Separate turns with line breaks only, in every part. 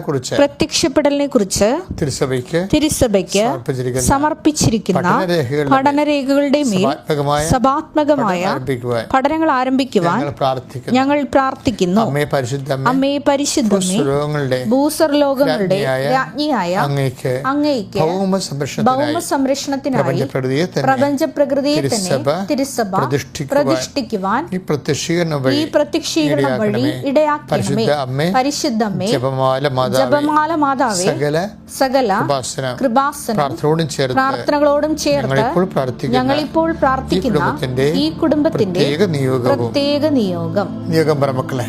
കുറിച്ച്
പ്രത്യക്ഷപ്പെടലിനെ കുറിച്ച്
തിരുസഭയ്ക്ക്
തിരുസഭയ്ക്ക്
സമർപ്പിച്ചിരിക്കുന്ന പഠനരേഖകളുടെ
മേൽ സഭാത്മകമായ പഠനങ്ങൾ ആരംഭിക്കുവാൻ
ഞങ്ങൾ പ്രാർത്ഥിക്കുന്നു. അമ്മേ പരിശുദ്ധ അമ്മേ
അമ്മേ പരിശുദ്ധമേ
രോഗങ്ങളുടെ
ഭൂസർലോകങ്ങളുടെ
രാജ്ഞിയായ അങ്ങേക്ക്
അങ്ങേക്ക്
ഭൗമ സംരക്ഷണത്തിനായി പ്രപഞ്ച പ്രകൃതിയെ തന്നെ തിരുസഭ പ്രതിഷ്ഠിക്കുവാൻ ഈ പ്രത്യക്ഷീകരണം വഴി അമ്മേ
പരിശുദ്ധമ്മേ
ജപമാല
ജപമാല മാതാവേ
സകല
സകല
ഉപാസന പ്രാർത്ഥനയോടും ചേർത്ത്
പ്രാർത്ഥനകളോടും ചേർത്ത്
ഞങ്ങളിപ്പോൾ പ്രാർത്ഥിക്കുന്ന
ഈ കുടുംബത്തിന്റെ
പ്രത്യേക
നിയോഗം.
നിയോഗം പറ മക്കളെ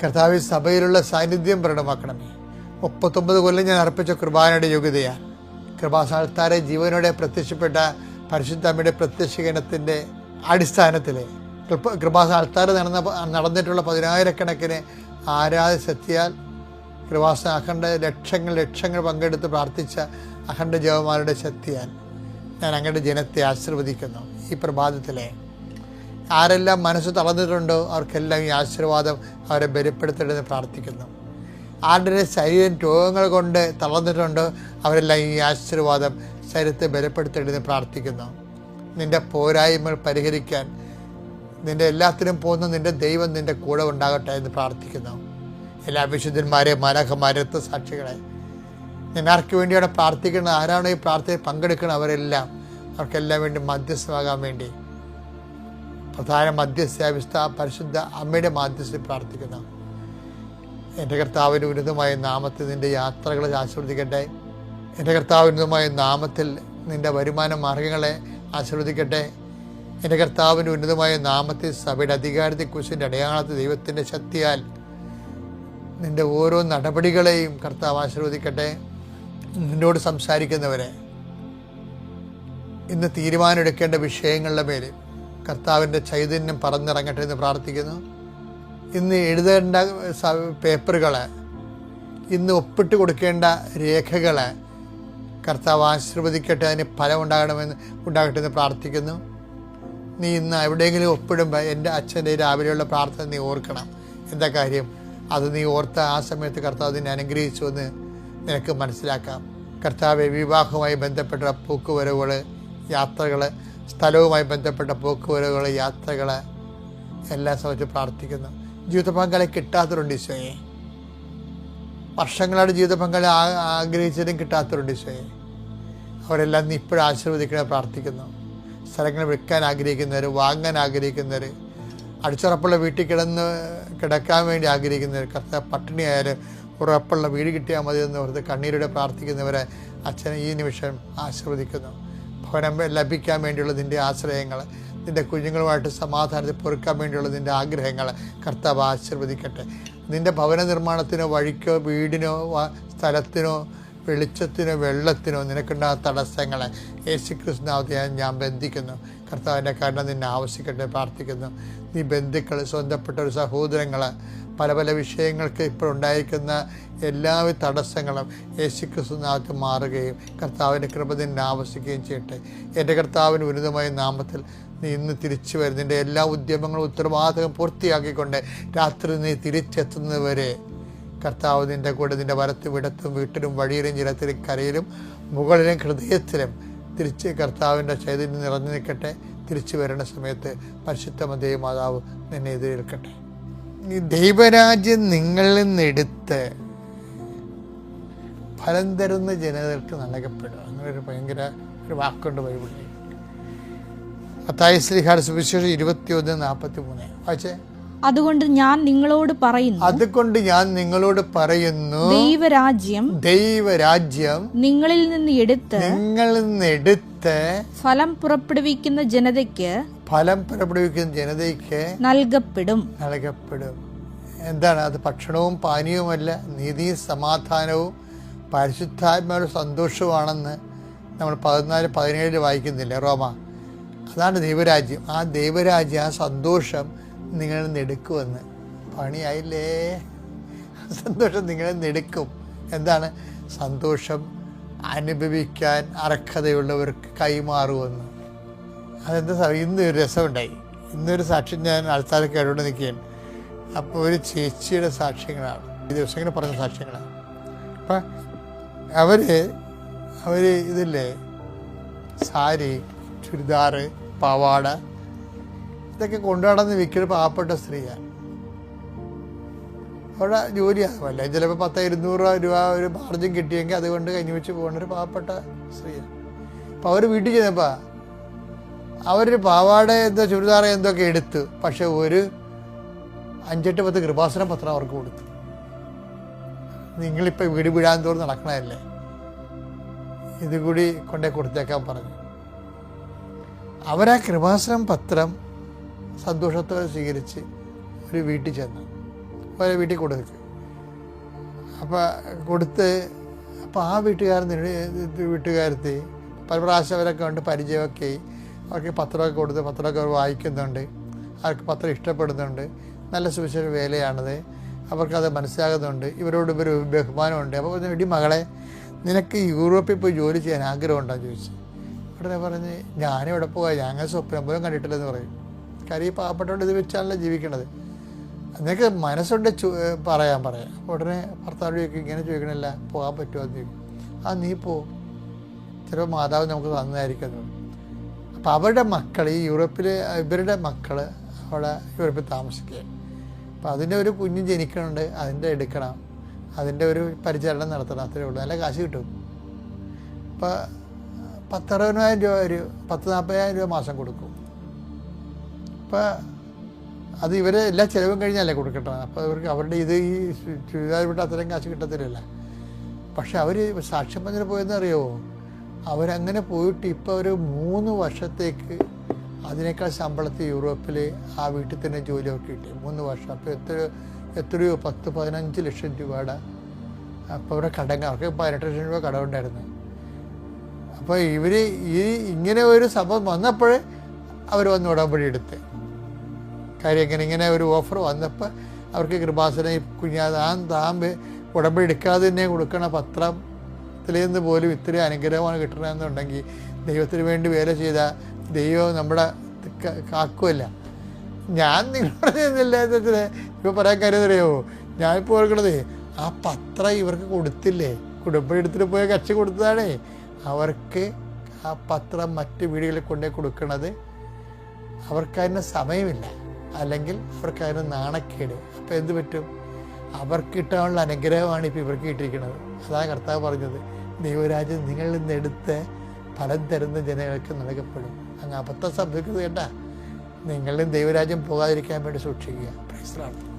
കർത്താവ് സഭയിലുള്ള സാന്നിധ്യം പ്രകടമാക്കണമേ മുപ്പത്തൊമ്പത് കൊല്ലം ഞാൻ അർപ്പിച്ച കുർബാനയുടെ യോഗ്യതയാണ് കൃപാസാൽത്താരെ ജീവനോടെ പ്രത്യക്ഷപ്പെട്ട പരിശുദ്ധമ്മയുടെ പ്രത്യക്ഷീകരണത്തിന്റെ അടിസ്ഥാനത്തിൽ കൃപ കൃപാസാൽത്താർ നടന്ന നടന്നിട്ടുള്ള പതിനായിരക്കണക്കിന് ആരാധ സത്യാൽ കൃപാസ അഖണ്ഡ ലക്ഷങ്ങൾ ലക്ഷങ്ങൾ പങ്കെടുത്ത് പ്രാർത്ഥിച്ച അഖണ്ഡ ജവമാരുടെ ശക്തിയാൽ ഞാൻ അങ്ങയുടെ ജനത്തെ ആശീർവദിക്കുന്നു. ഈ പ്രഭാതത്തിലെ ആരെല്ലാം മനസ്സ് തളർന്നിട്ടുണ്ടോ അവർക്കെല്ലാം ഈ ആശീർവാദം അവരെ ബലപ്പെടുത്തണമെന്ന് പ്രാർത്ഥിക്കുന്നു. ആരുടെ ശരീരം രോഗങ്ങൾ കൊണ്ട് തളർന്നിട്ടുണ്ടോ അവരെല്ലാം ഈ ആശീർവാദം ശരീരത്തെ ബലപ്പെടുത്തണമെന്ന് പ്രാർത്ഥിക്കുന്നു. നിന്റെ പോരായ്മകൾ പരിഹരിക്കാൻ നിന്റെ എല്ലാത്തിനും പോകുന്ന നിന്റെ ദൈവം നിന്റെ കൂടെ ഉണ്ടാകട്ടെ എന്ന് പ്രാർത്ഥിക്കുന്നു. എല്ലാ വിശുദ്ധന്മാരെ മാലാഖമാരെ സാക്ഷികളെ നിന്നാർക്ക് വേണ്ടിയാണ് പ്രാർത്ഥിക്കുന്നത്? ആരാണോ ഈ പ്രാർത്ഥന പങ്കെടുക്കുന്നത്? അവരെല്ലാം അവർക്കെല്ലാം വേണ്ടി മധ്യസ്ഥമാകാൻ വേണ്ടി പ്രധാന മധ്യസ്ഥ വിശുദ്ധ പരിശുദ്ധ അമ്മയുടെ മാധ്യസ്ഥ പ്രാർത്ഥിക്കുന്നു എന്റെ കർത്താവിന് ഉന്നതമായ നാമത്തിൽ നിന്റെ യാത്രകളെ ആശീർവദിക്കട്ടെ. എന്റെ കർത്താവ് ഉന്നതമായ നാമത്തിൽ നിന്റെ വരുമാന മാർഗങ്ങളെ ആശീർവദിക്കട്ടെ. എന്റെ കർത്താവിന്റെ ഉന്നതമായ നാമത്തിൽ സഭയുടെ അധികാരത്തെ കുറിച്ചിന്റെ അടയാളത്തിൽ ദൈവത്തിന്റെ ശക്തിയാൽ നിന്റെ ഓരോ നടപടികളെയും കർത്താവ് ആശീർവദിക്കട്ടെ. നിന്നോട് സംസാരിക്കുന്നവരെ ഇന്ന് തീരുമാനമെടുക്കേണ്ട വിഷയങ്ങളുടെ മേൽ കർത്താവിന്റെ ചൈതന്യം പറഞ്ഞിറങ്ങട്ടെ എന്ന് പ്രാർത്ഥിക്കുന്നു. ഇന്ന് എഴുതേണ്ട പേപ്പറുകളെ ഇന്ന് ഒപ്പിട്ട് കൊടുക്കേണ്ട രേഖകളെ കർത്താവ് ആശീർവദിക്കട്ടെ അതിന് ഫലം ഉണ്ടാകണമെന്ന് ഉണ്ടാകട്ടെ എന്ന് പ്രാർത്ഥിക്കുന്നു. നീ ഇന്ന് എവിടെയെങ്കിലും ഒപ്പിടുമ്പോൾ എന്റെ അച്ഛന്റെ രാവിലെയുള്ള പ്രാർത്ഥന നീ ഓർക്കണം. എന്താ കാര്യം? അത് നീ ഓർത്ത ആ സമയത്ത് കർത്താവ് നിന്നെ അനുഗ്രഹിച്ചു എന്ന് നിനക്ക് മനസ്സിലാക്കാം. കർത്താവ് വിവാഹവുമായി ബന്ധപ്പെട്ട പൂക്കുവരവുകൾ യാത്രകൾ സ്ഥലവുമായി ബന്ധപ്പെട്ട പോക്കുവരവുകൾ യാത്രകൾ എല്ലാം സമയത്ത് പ്രാർത്ഥിക്കുന്നു. ജീവിത പങ്കാളി കിട്ടാത്തവരുണ്ട് ഈശോയെ. വർഷങ്ങളായിട്ട് ജീവിത പങ്കാളി ആഗ്രഹിച്ചതും കിട്ടാത്തവരുണ്ട് ഈശോയെ. അവരെല്ലാം നീ ഇപ്പോഴും ആശീർവദിക്കണേ പ്രാർത്ഥിക്കുന്നു. സ്ഥലങ്ങൾ വിൽക്കാൻ ആഗ്രഹിക്കുന്നവർ വാങ്ങാൻ ആഗ്രഹിക്കുന്നവർ അടിച്ചുറപ്പുള്ള വീട്ടിൽ കിടന്ന് കിടക്കാൻ വേണ്ടി ആഗ്രഹിക്കുന്നവർ കർത്ത പട്ടിണിയായാലും ഉറപ്പുള്ള വീട് കിട്ടിയാൽ മതി എന്ന് ഓർത്ത് കണ്ണീരോടെ പ്രാർത്ഥിക്കുന്നവരെ അച്ഛൻ ഈ നിമിഷം ആശീർവദിക്കുന്നു. ഭവനം ലഭിക്കാൻ വേണ്ടിയുള്ള നിന്റെ ആശ്രയങ്ങൾ നിന്റെ കുഞ്ഞുങ്ങളുമായിട്ട് സമാധാനത്തിൽ പൊറുക്കാൻ വേണ്ടിയുള്ള നിന്റെ ആഗ്രഹങ്ങൾ കർത്താവ് ആശീർവദിക്കട്ടെ. നിന്റെ ഭവന നിർമ്മാണത്തിനോ വഴിക്കോ വീടിനോ സ്ഥലത്തിനോ വെളിച്ചത്തിനോ വെള്ളത്തിനോ നിനക്കുണ്ടാകുന്ന തടസ്സങ്ങളെ യേശു കൃഷ്ണാവത്തെ ഞാൻ ബന്ധിക്കുന്നു. കർത്താവിന്റെ കാരണം നിന്നെ ആവശ്യിക്കട്ടെ പ്രാർത്ഥിക്കുന്നു. നീ ബന്ധുക്കൾ സ്വന്തപ്പെട്ട ഒരു സഹോദരങ്ങൾ പല പല വിഷയങ്ങൾക്ക് ഇപ്പോൾ ഉണ്ടായിരിക്കുന്ന എല്ലാവിധ തടസ്സങ്ങളും യേശു ക്രിസ്തുനാഥത്ത് മാറുകയും കർത്താവിന്റെ കൃപ നിന്നെ ആവശ്യിക്കുകയും ചെയ്യട്ടെ. എന്റെ കർത്താവിന് ഉന്നതമായ നാമത്തിൽ നീ ഇന്ന് തിരിച്ചു വരുന്നതിന്റെ എല്ലാ ഉദ്യമങ്ങളും ഉത്തരവാദിത്തം പൂർത്തിയാക്കിക്കൊണ്ട് രാത്രി നീ തിരിച്ചെത്തുന്നതുവരെ കർത്താവ് നിന്റെ കൂടെ നിന്റെ വരത്തും ഇടത്തും വീട്ടിലും വഴിയിലും ജലത്തിലും കരയിലും മുകളിലും ഹൃദയത്തിലും തിരിച്ച് കർത്താവിന്റെ ചൈതന്യം നിറഞ്ഞു നിൽക്കട്ടെ. തിരിച്ചു വരേണ്ട സമയത്ത് പരിശുദ്ധ മാതാവ് നിന്നെ എതിരേൽക്കട്ടെ. ദൈവരാജ്യം നിങ്ങളിൽ നിന്നെടുത്ത് ഫലം തരുന്ന ജനതകൾക്ക് നൽകപ്പെടുക. അങ്ങനൊരു ഭയങ്കര ഒരു വാക്കുണ്ട് ബൈബിളിൽ. അത്തായ ശ്രീഹാർ സുവിശേഷം ഇരുപത്തി ഒന്ന് നാൽപ്പത്തി മൂന്ന് വായിച്ചേ?
അതുകൊണ്ട് ഞാൻ നിങ്ങളോട് പറയുന്നു.
അതുകൊണ്ട് ഞാൻ നിങ്ങളോട് പറയുന്നു
ദൈവരാജ്യം
ദൈവരാജ്യം
നിങ്ങളിൽ നിന്ന് എടുത്ത്
നിങ്ങളിൽ നിന്ന് എടുത്ത്
ഫലം പുറപ്പെടുവിക്കുന്ന ജനതയ്ക്ക്
ഫലം പുറപ്പെടുവിക്കുന്ന ജനതയ്ക്ക്
നൽകപ്പെടും.
നൽകപ്പെടും. എന്താണ്? അത് ഭക്ഷണവും പാനീയവുമല്ല നീതിയും സമാധാനവും പരിശുദ്ധാത്മാരുടെ സന്തോഷവുമാണെന്ന് നമ്മൾ പതിനാല് പതിനേഴ് വായിക്കുന്നില്ല റോമ? അതാണ് ദൈവരാജ്യം. ആ ദൈവരാജ്യം ആ സന്തോഷം നിങ്ങളിൽ നെടുക്കുമെന്ന്. പണിയായില്ലേ? സന്തോഷം നിങ്ങൾ നെടുക്കും. എന്താണ്? സന്തോഷം അനുഭവിക്കാൻ അർഹതയുള്ളവർക്ക് കൈമാറുമെന്ന്. അതെന്താ സാ- ഇന്ന് ഒരു രസമുണ്ടായി. ഇന്നൊരു സാക്ഷ്യം ഞാൻ ആൾക്കാരെ കേട്ടോണ്ട് നിൽക്കുകയാണ്. അപ്പോൾ ഒരു ചേച്ചിയുടെ സാക്ഷ്യങ്ങളാണ്. ഈ ദിവസം ദിവസങ്ങൾ പറഞ്ഞ സാക്ഷ്യങ്ങളാണ്. അപ്പം അവർ അവർ ഇതില്ലേ? സാരി ചുരിദാറ് പാവാട ഇതൊക്കെ കൊണ്ടുനടന്ന് വിൽക്കുന്ന പാവപ്പെട്ട സ്ത്രീയാണ്. അവിടെ ജോലിയാകുമല്ല ചിലപ്പോൾ പത്ത് ഇരുന്നൂറ് രൂപ ഒരു മാർജിൻ കിട്ടിയെങ്കിൽ അതുകൊണ്ട് കഞ്ഞി വെച്ച് പോകുന്ന ഒരു പാവപ്പെട്ട സ്ത്രീയാണ്. അപ്പോൾ അവർ വീട്ടിൽ ചെന്നപ്പോൾ അവരൊരു പാവാട എന്തോ ചുരിദാർ എന്തൊക്കെ എടുത്തു പക്ഷെ ഒരു അഞ്ചെട്ട് പത്ത് കൃപാസന പത്രം അവർക്ക് കൊടുത്തു. നിങ്ങളിപ്പോൾ വീട് വീഴാൻ തോറും നടക്കണമല്ലേ ഇതുകൂടി കൊണ്ടേ കൊടുത്തേക്കാൻ പറഞ്ഞു. അവരാ കൃപാസനം പത്രം സന്തോഷത്തോടെ സ്വീകരിച്ച് ഒരു വീട്ടിൽ ചെന്നു ഓരോ വീട്ടിൽ കൊടുത്തു അപ്പോൾ കൊടുത്ത് അപ്പോൾ ആ വീട്ടുകാരൻ വീട്ടുകാരത്തി പല പ്രാവശ്യം അവരൊക്കെ ഉണ്ട് പരിചയമൊക്കെ. അവർക്ക് പത്രമൊക്കെ കൊടുത്ത് പത്രമൊക്കെ അവർ വായിക്കുന്നുണ്ട്. അവർക്ക് പത്രം ഇഷ്ടപ്പെടുന്നുണ്ട്. നല്ല സുവിശേഷ വേലയാണത്. അവർക്കത് മനസ്സിലാകുന്നുണ്ട്. ഇവരോട് ഇവർ ബഹുമാനമുണ്ട്. അപ്പോൾ എടി മകളെ നിനക്ക് യൂറോപ്പിൽ പോയി ജോലി ചെയ്യാൻ ആഗ്രഹമുണ്ടോ? ചോദിച്ചു. ഉടനെ പറഞ്ഞ് ഞാനിവിടെ പോകാം ഞാൻ സ്വപ്നം പോലും കണ്ടിട്ടില്ലെന്ന് പറയും. കാര്യം ഈ പാവപ്പെട്ടവരുടെ ഇത് വെച്ചാണല്ലോ ജീവിക്കണത്. നിനക്ക് മനസ്സുണ്ട് പറയാൻ പറയാം അപ്പോൾ ഉടനെ ഭർത്താവ് ചോദിക്കും ഇങ്ങനെ ചോദിക്കണില്ല പോകാൻ പറ്റുമോ? എന്ന് ചോദിക്കും. ആ നീ പോ. ചിലപ്പോൾ മാതാവ് നമുക്ക് തന്നതായിരിക്കും അപ്പോൾ അവരുടെ മക്കൾ ഈ യൂറോപ്പിൽ ഇവരുടെ മക്കൾ അവിടെ യൂറോപ്പിൽ താമസിക്കുക അപ്പോൾ അതിന്റെ ഒരു കുഞ്ഞ് ജനിക്കണുണ്ട് അതിന്റെ എടുക്കണം. അതിന്റെ ഒരു പരിചരണം നടത്തണം അത്രേ ഉള്ളൂ. നല്ല കാശ് കിട്ടും. അപ്പം പത്തറുപതിനായിരം രൂപ ഒരു പത്ത് നാൽപ്പതിനായിരം രൂപ മാസം കൊടുക്കും. അപ്പോൾ അത് ഇവരെ എല്ലാ ചിലവും കഴിഞ്ഞാലേ കൊടുക്കട്ടെ? അപ്പോൾ അവർക്ക് അവരുടെ ഇത് ഈ ചുരിദാർ വിട്ട് അത്രയും കാശ് കിട്ടത്തില്ല പക്ഷെ അവർ സാക്ഷ്യം പറഞ്ഞിട്ട് പോയെന്ന് അറിയുമോ അവരങ്ങനെ പോയിട്ട് ഇപ്പോൾ ഒരു മൂന്ന് വർഷത്തേക്ക് അതിനേക്കാൾ ശമ്പളത്തിൽ യൂറോപ്പിൽ ആ വീട്ടിൽ തന്നെ ജോലി അവർക്ക് കിട്ടി. മൂന്ന് വർഷം. അപ്പോൾ എത്ര എത്രയോ പത്ത് പതിനഞ്ച് ലക്ഷം രൂപയുടെ അപ്പോൾ അവരുടെ കടങ്ങൾ അവർക്ക് പതിനെട്ട് ലക്ഷം രൂപ കടമുണ്ടായിരുന്നു. അപ്പോൾ ഇവർ ഈ ഇങ്ങനെ ഒരു സംഭവം വന്നപ്പോൾ അവർ വന്ന് ഉടമ്പടി എടുത്ത്. കാര്യം ഇങ്ങനെ ഇങ്ങനെ ഒരു ഓഫർ വന്നപ്പോൾ അവർക്ക് കൃപാസന കുഞ്ഞാ താൻ താൻ എടുക്കാതെ തന്നെ കൊടുക്കണ പത്രത്തിൽ നിന്ന് പോലും ഇത്രയും അനുഗ്രഹമാണ് കിട്ടണമെന്നുണ്ടെങ്കിൽ ദൈവത്തിന് വേണ്ടി വേല ചെയ്ത ദൈവം നമ്മുടെ കാക്കുമല്ല. ഞാൻ നിങ്ങളോട് ചെന്നില്ല ഇപ്പോൾ പറയാൻ കാര്യം അറിയാമോ ഞാനിപ്പോൾ ഓർക്കണത് ആ പത്രം ഇവർക്ക് കൊടുത്തില്ലേ? കുടുംബം എടുത്തിട്ട് പോയ കച്ച കൊടുത്തതാണേ. അവർക്ക് ആ പത്രം മറ്റ് വീടുകളിൽ കൊണ്ടുപോയി കൊടുക്കണത് അവർക്കതിന് സമയമില്ല. അല്ലെങ്കിൽ ഇവർക്കതിന് നാണക്കേട്. അപ്പോൾ എന്ത് പറ്റും? അവർക്ക് കിട്ടാനുള്ള അനുഗ്രഹമാണ് ഇപ്പോൾ ഇവർക്ക് കിട്ടിയിരിക്കുന്നത്. അതാണ് കർത്താവ് പറഞ്ഞത് ദൈവരാജ്യം നിങ്ങളിൽ നിന്ന് എടുത്ത് ഫലം തരുന്ന ജനങ്ങൾക്ക് നൽകപ്പെടും. അങ്ങ് അബദ്ധം സംഭവിക്കുന്നത് കേട്ടാ. നിങ്ങളിലും ദൈവരാജ്യം പോകാതിരിക്കാൻ വേണ്ടി സൂക്ഷിക്കുക. പ്രൈസ്ലാണ്